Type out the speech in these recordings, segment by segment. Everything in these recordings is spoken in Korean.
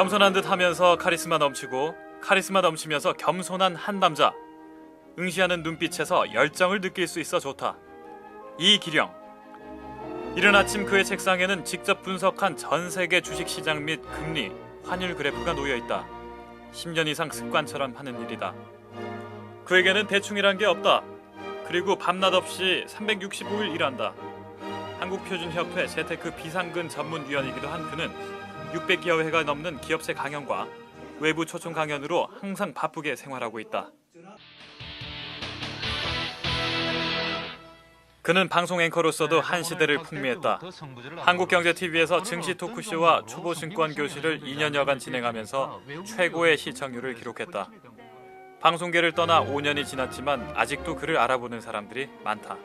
겸손한 듯 하면서 카리스마 넘치고 카리스마 넘치면서 겸손한 한 남자. 응시하는 눈빛에서 열정을 느낄 수 있어 좋다. 이기령. 이른 아침 그의 책상에는 직접 분석한 전 세계 주식 시장 및 금리, 환율 그래프가 놓여 있다. 10년 이상 습관처럼 하는 일이다. 그에게는 대충이란 게 없다. 그리고 밤낮 없이 365일 일한다. 한국표준협회 재테크 비상근 전문위원이기도 한 그는 600여 회가 넘는 기업체 강연과 외부 초청 강연으로 항상 바쁘게 생활하고 있다. 그는 방송 앵커로서도 한 시대를 풍미했다. 한국경제TV에서 증시 토크쇼와 초보증권 교실을 2년여간 진행하면서 최고의 시청률을 기록했다. 방송계를 떠나 5년이 지났지만 아직도 그를 알아보는 사람들이 많다.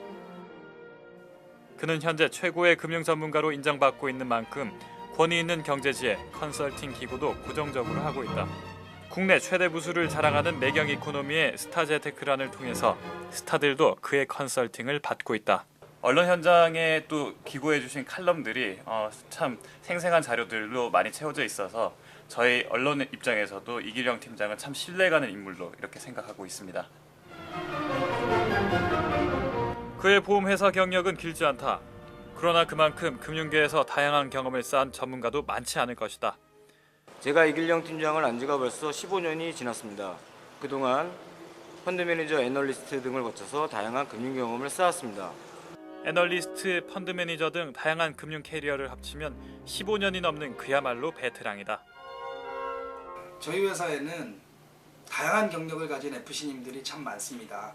그는 현재 최고의 금융 전문가로 인정받고 있는 만큼 권위 있는 경제지에 컨설팅 기고도 고정적으로 하고 있다. 국내 최대 부수를 자랑하는 매경 이코노미의 스타제테크란을 통해서 스타들도 그의 컨설팅을 받고 있다. 언론 현장에 또 기고해 주신 칼럼들이 어, 참 생생한 자료들로 많이 채워져 있어서 저희 언론 입장에서도 이기령 팀장은 참 신뢰가는 인물로 이렇게 생각하고 있습니다. 그의 보험회사 경력은 길지 않다. 그러나 그만큼 금융계에서 다양한 경험을 쌓은 전문가도 많지 않을 것이다. 제가 이길령 팀장을 안 지가 벌써 15년이 지났습니다. 그동안 펀드 매니저, 애널리스트 등을 거쳐서 다양한 금융 경험을 쌓았습니다. 애널리스트, 펀드 매니저 등 다양한 금융 캐리어를 합치면 15년이 넘는 그야말로 베테랑이다. 저희 회사에는 다양한 경력을 가진 FC님들이 참 많습니다.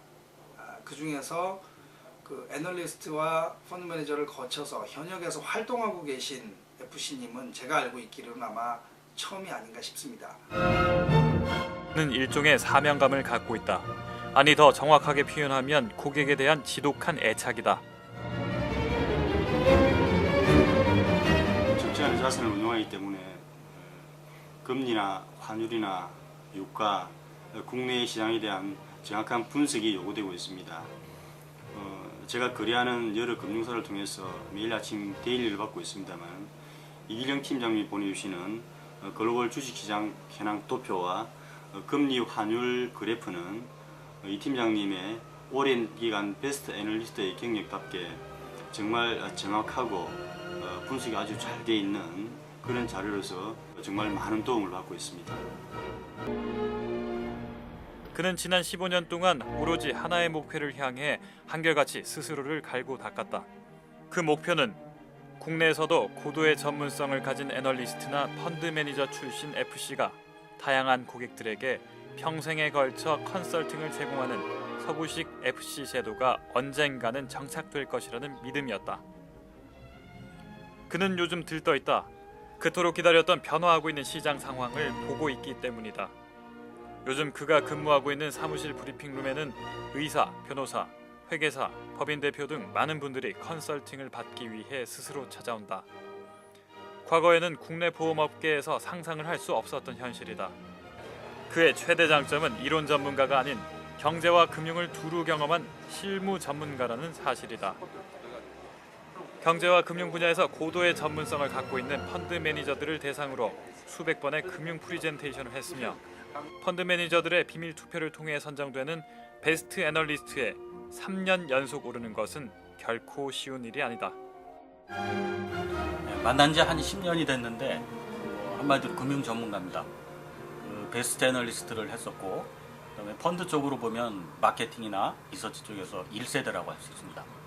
아, 그 중에서 그 애널리스트와 펀드 매니저를 거쳐서 현역에서 활동하고 계신 FC님은 제가 알고 있기로는 아마 처음이 아닌가 싶습니다. 는 일종의 사명감을 갖고 있다. 아니 더 정확하게 표현하면 고객에 대한 지독한 애착이다. 적절한 자산을 운용하기 때문에 금리나 환율이나 유가, 국내 시장에 대한 정확한 분석이 요구되고 있습니다. 어, 제가 거래하는 여러 금융사를 통해서 매일 아침 데일리를 받고 있습니다만 이기령 팀장님이 보내주시는 어, 글로벌 주식시장 현황 도표와 어, 금리 환율 그래프는 어, 이 팀장님의 오랜 기간 베스트 애널리스트의 경력답게 정말 어, 정확하고 어, 분석이 아주 잘 돼 있는 그런 자료로서 정말 많은 도움을 받고 있습니다. 그는 지난 15년 동안 오로지 하나의 목표를 향해 한결같이 스스로를 갈고 닦았다. 그 목표는 국내에서도 고도의 전문성을 가진 애널리스트나 펀드 매니저 출신 FC가 다양한 고객들에게 평생에 걸쳐 컨설팅을 제공하는 서구식 FC 제도가 언젠가는 정착될 것이라는 믿음이었다. 그는 요즘 들떠 있다. 그토록 기다렸던 변화하고 있는 시장 상황을 보고 있기 때문이다. 요즘 그가 근무하고 있는 사무실 브리핑룸에는 의사, 변호사, 회계사, 법인 대표 등 많은 분들이 컨설팅을 받기 위해 스스로 찾아온다. 과거에는 국내 보험업계에서 상상을 할 수 없었던 현실이다. 그의 최대 장점은 이론 전문가가 아닌 경제와 금융을 두루 경험한 실무 전문가라는 사실이다. 경제와 금융 분야에서 고도의 전문성을 갖고 있는 펀드 매니저들을 대상으로 수백 번의 금융 프리젠테이션을 했으며 펀드 매니저들의 비밀 투표를 통해 선정되는 베스트 애널리스트에 3년 연속 오르는 것은 결코 쉬운 일이 아니다. 네, 만난 지 한 10년이 됐는데 어, 한마디로 금융 전문가입니다. 그 베스트 애널리스트를 했었고 그다음에 펀드 쪽으로 보면 마케팅이나 리서치 쪽에서 1세대라고 할 수 있습니다.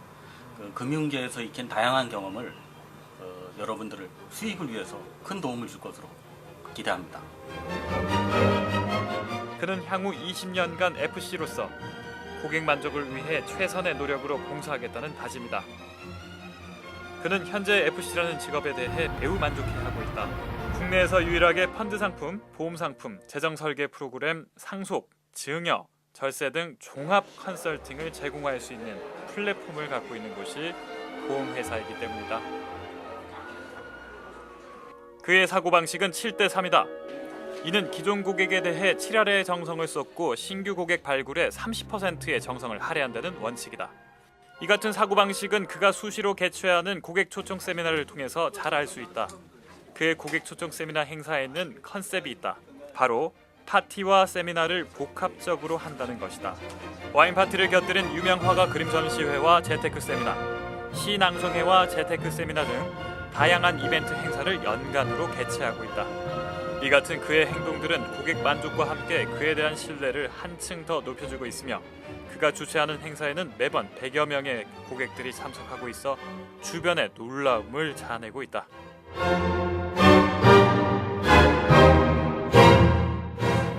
그 금융계에서 익힌 다양한 경험을 어, 여러분들을 수익을 위해서 큰 도움을 줄 것으로 기대합니다. 그는 향후 20년간 FC로서 고객 만족을 위해 최선의 노력으로 봉사하겠다는 다짐이다. 그는 현재 FC라는 직업에 대해 매우 만족해하고 있다. 국내에서 유일하게 펀드 상품, 보험 상품, 재정 설계 프로그램, 상속, 증여, 절세 등 종합 컨설팅을 제공할 수 있는 플랫폼을 갖고 있는 곳이 보험회사이기 때문이다. 그의 사고방식은 7대 3이다. 이는 기존 고객에 대해 7할의 정성을 쏟고 신규 고객 발굴에 30%의 정성을 할애한다는 원칙이다. 이 같은 사고방식은 그가 수시로 개최하는 고객 초청 세미나를 통해서 잘 알 수 있다. 그의 고객 초청 세미나 행사에는 컨셉이 있다. 바로 파티와 세미나를 복합적으로 한다는 것이다. 와인 파티를 곁들인 유명 화가 그림 전시회와 재테크 세미나, 시 낭송회와 재테크 세미나 등 다양한 이벤트 행사를 연간으로 개최하고 있다. 이 같은 그의 행동들은 고객 만족과 함께 그에 대한 신뢰를 한층 더 높여주고 있으며 그가 주최하는 행사에는 매번 100여 명의 고객들이 참석하고 있어 주변에 놀라움을 자아내고 있다.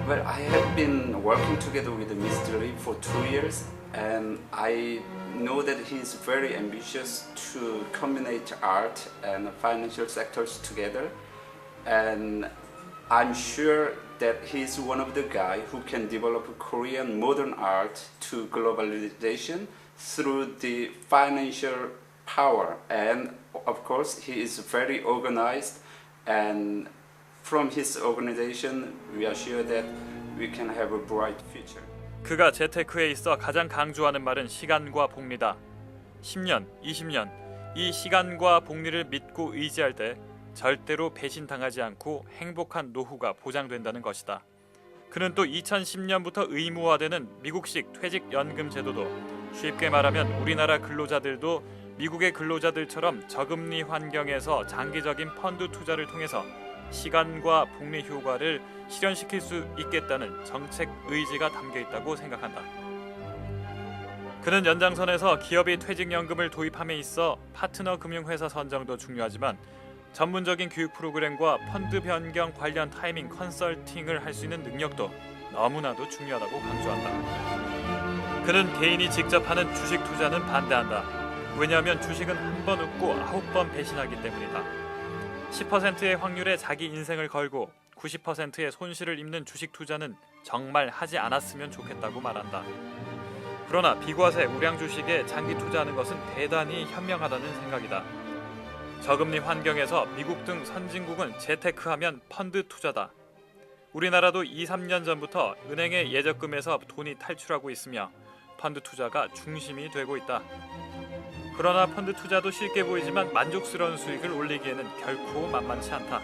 Well, I have been working together with Mr. Lee for two years, and I know that he is very ambitious to combine art and financial sectors together. And I'm sure that he's one of the guy who can develop Korean modern art to globalization through the financial power. And of course, he is very organized and from his organization, we are sure that we can have a bright future. 그가 재테크에 있어 가장 강조하는 말은 시간과 복리다. 10년, 20년 이 시간과 복리를 믿고 의지할 때 절대로 배신당하지 않고 행복한 노후가 보장된다는 것이다. 그는 또 2010년부터 의무화되는 미국식 퇴직연금 제도도 쉽게 말하면 우리나라 근로자들도 미국의 근로자들처럼 저금리 환경에서 장기적인 펀드 투자를 통해서 시간과 복리 효과를 실현시킬 수 있겠다는 정책 의지가 담겨 있다고 생각한다. 그는 연장선에서 기업이 퇴직연금을 도입함에 있어 파트너 금융회사 선정도 중요하지만 전문적인 교육 프로그램과 펀드 변경 관련 타이밍 컨설팅을 할 수 있는 능력도 너무나도 중요하다고 강조한다. 그는 개인이 직접 하는 주식 투자는 반대한다. 왜냐하면 주식은 한 번 웃고 아홉 번 배신하기 때문이다. 10%의 확률에 자기 인생을 걸고 90%의 손실을 입는 주식 투자는 정말 하지 않았으면 좋겠다고 말한다. 그러나 비과세 우량 주식에 장기 투자하는 것은 대단히 현명하다는 생각이다. 저금리 환경에서 미국 등 선진국은 재테크하면 펀드 투자다. 우리나라도 2, 3년 전부터 은행의 예적금에서 돈이 탈출하고 있으며 펀드 투자가 중심이 되고 있다. 그러나 펀드 투자도 쉽게 보이지만 만족스러운 수익을 올리기에는 결코 만만치 않다.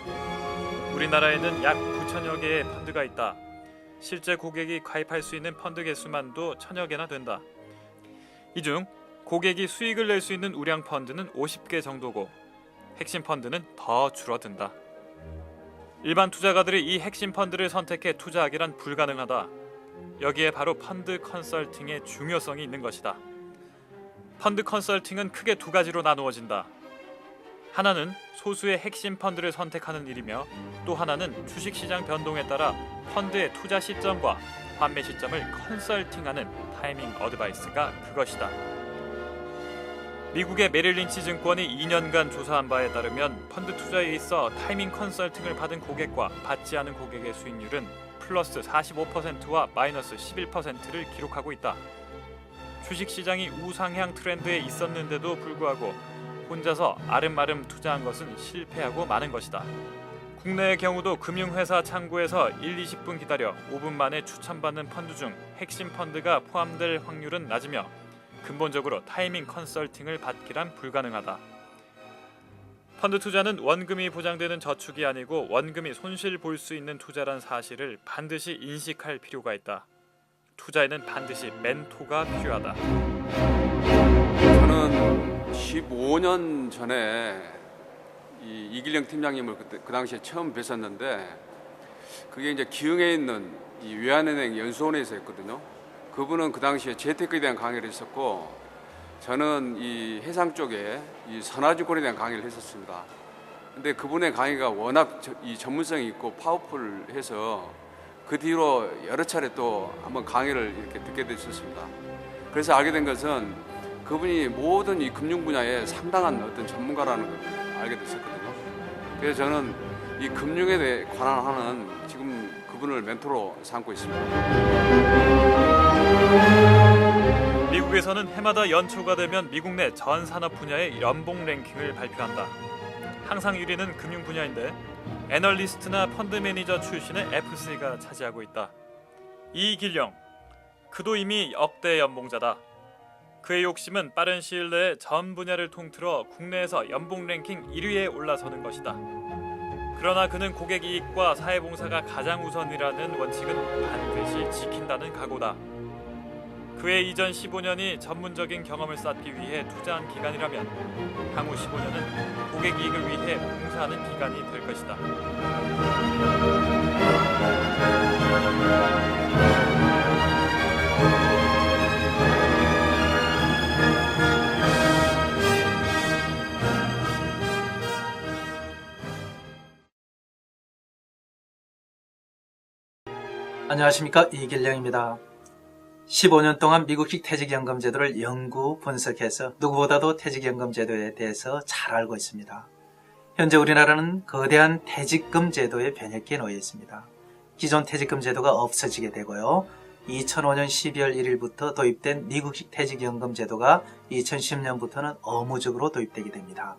우리나라에는 약 9천여 개의 펀드가 있다. 실제 고객이 가입할 수 있는 펀드 개수만도 천여 개나 된다. 이 중 고객이 수익을 낼 수 있는 우량 펀드는 50개 정도고 핵심 펀드는 더 줄어든다. 일반 투자가들이 이 핵심 펀드를 선택해 투자하기란 불가능하다. 여기에 바로 펀드 컨설팅의 중요성이 있는 것이다. 펀드 컨설팅은 크게 두 가지로 나누어진다. 하나는 소수의 핵심 펀드를 선택하는 일이며 또 하나는 주식시장 변동에 따라 펀드의 투자 시점과 판매 시점을 컨설팅하는 타이밍 어드바이스가 그것이다. 미국의 메릴린치 증권이 2년간 조사한 바에 따르면 펀드 투자에 있어 타이밍 컨설팅을 받은 고객과 받지 않은 고객의 수익률은 플러스 45%와 마이너스 11%를 기록하고 있다. 주식 시장이 우상향 트렌드에 있었는데도 불구하고 혼자서 아름아름 투자한 것은 실패하고 마는 것이다. 국내의 경우도 금융회사 창구에서 1, 20분 기다려 5분 만에 추천받는 펀드 중 핵심 펀드가 포함될 확률은 낮으며 근본적으로 타이밍 컨설팅을 받기란 불가능하다. 펀드 투자는 원금이 보장되는 저축이 아니고 원금이 손실 볼 수 있는 투자란 사실을 반드시 인식할 필요가 있다. 투자에는 반드시 멘토가 필요하다. 저는 15년 전에 이 이길령 팀장님을 그때 그 당시에 처음 뵀었는데 그게 이제 기흥에 있는 이 외환은행 연수원에서 했거든요. 그분은 그 당시에 재테크에 대한 강의를 했었고 저는 이 해상 쪽에 이 선화증권에 대한 강의를 했었습니다. 근데 그분의 강의가 워낙 저- 이 전문성이 있고 파워풀해서 그 뒤로 여러 차례 또 한번 강의를 이렇게 듣게 됐었습니다. 그래서 알게 된 것은 그분이 모든 이 금융 분야에 상당한 어떤 전문가라는 걸 알게 됐었거든요. 그래서 저는 이 금융에 대해 관한 하는 지금 그분을 멘토로 삼고 있습니다. 미국에서는 해마다 연초가 되면 미국 내 전 산업 분야의 연봉 랭킹을 발표한다. 항상 1위는 금융 분야인데 애널리스트나 펀드 매니저 출신의 FC가 차지하고 있다. 이길령 그도 이미 역대 연봉자다. 그의 욕심은 빠른 시일 내에 전 분야를 통틀어 국내에서 연봉 랭킹 1위에 올라서는 것이다. 그러나 그는 고객 이익과 사회봉사가 가장 우선이라는 원칙은 반드시 지킨다는 각오다. 그의 이전 15년이 전문적인 경험을 쌓기 위해 투자한 기간이라면 향후 15년은 고객 이익을 위해 봉사하는 기간이 될 것이다. 안녕하십니까 이길령입니다. 15년 동안 미국식 퇴직연금 제도를 연구 분석해서 누구보다도 퇴직연금 제도에 대해서 잘 알고 있습니다. 현재 우리나라는 거대한 퇴직금 제도의 변혁기에 놓여 있습니다. 기존 퇴직금 제도가 없어지게 되고요. 2005년 12월 1일부터 도입된 미국식 퇴직연금 제도가 2010년부터는 의무적으로 도입되게 됩니다.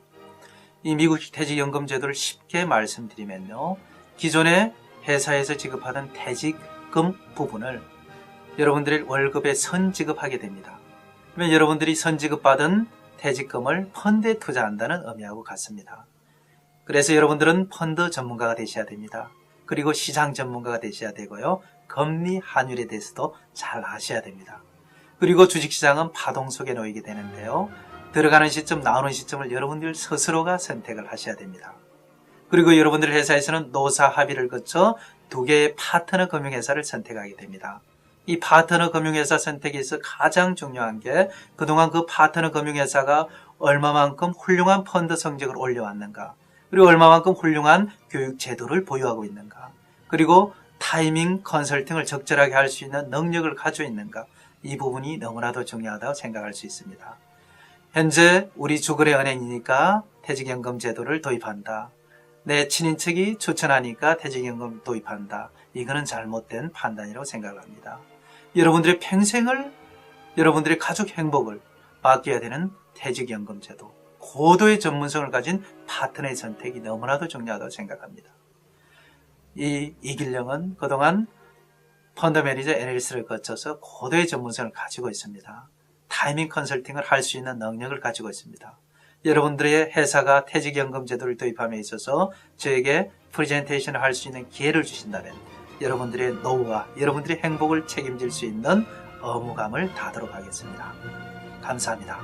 이 미국식 퇴직연금 제도를 쉽게 말씀드리면요. 기존의 회사에서 지급하던 퇴직금 부분을 여러분들의 월급에 선지급하게 됩니다. 그러면 여러분들이 선지급받은 퇴직금을 펀드에 투자한다는 의미하고 같습니다. 그래서 여러분들은 펀드 전문가가 되셔야 됩니다. 그리고 시장 전문가가 되셔야 되고요. 금리 환율에 대해서도 잘 아셔야 됩니다. 그리고 주식시장은 파동 속에 놓이게 되는데요. 들어가는 시점, 나오는 시점을 여러분들 스스로가 선택을 하셔야 됩니다. 그리고 여러분들 회사에서는 노사 합의를 거쳐 두 개의 파트너 금융회사를 선택하게 됩니다. 이 파트너 금융회사 선택에서 가장 중요한 게 그동안 그 파트너 금융회사가 얼마만큼 훌륭한 펀드 성적을 올려왔는가, 그리고 얼마만큼 훌륭한 교육 제도를 보유하고 있는가, 그리고 타이밍 컨설팅을 적절하게 할 수 있는 능력을 가지고 있는가, 이 부분이 너무나도 중요하다고 생각할 수 있습니다. 현재 우리 주거래 은행이니까 퇴직연금 제도를 도입한다. 내 친인척이 추천하니까 퇴직연금 도입한다. 이거는 잘못된 판단이라고 생각합니다. 여러분들의 평생을, 여러분들의 가족 행복을 맡겨야 되는 퇴직연금 제도, 고도의 전문성을 가진 파트너의 선택이 너무나도 중요하다고 생각합니다. 이 이길령은 그동안 펀드 매니저 NLS를 거쳐서 고도의 전문성을 가지고 있습니다. 타이밍 컨설팅을 할 수 있는 능력을 가지고 있습니다. 여러분들의 회사가 퇴직연금 제도를 도입함에 있어서 저에게 프레젠테이션을 할 수 있는 기회를 주신다면 여러분들의 노후와 여러분들의 행복을 책임질 수 있는 의무감을 다하도록 하겠습니다. 감사합니다.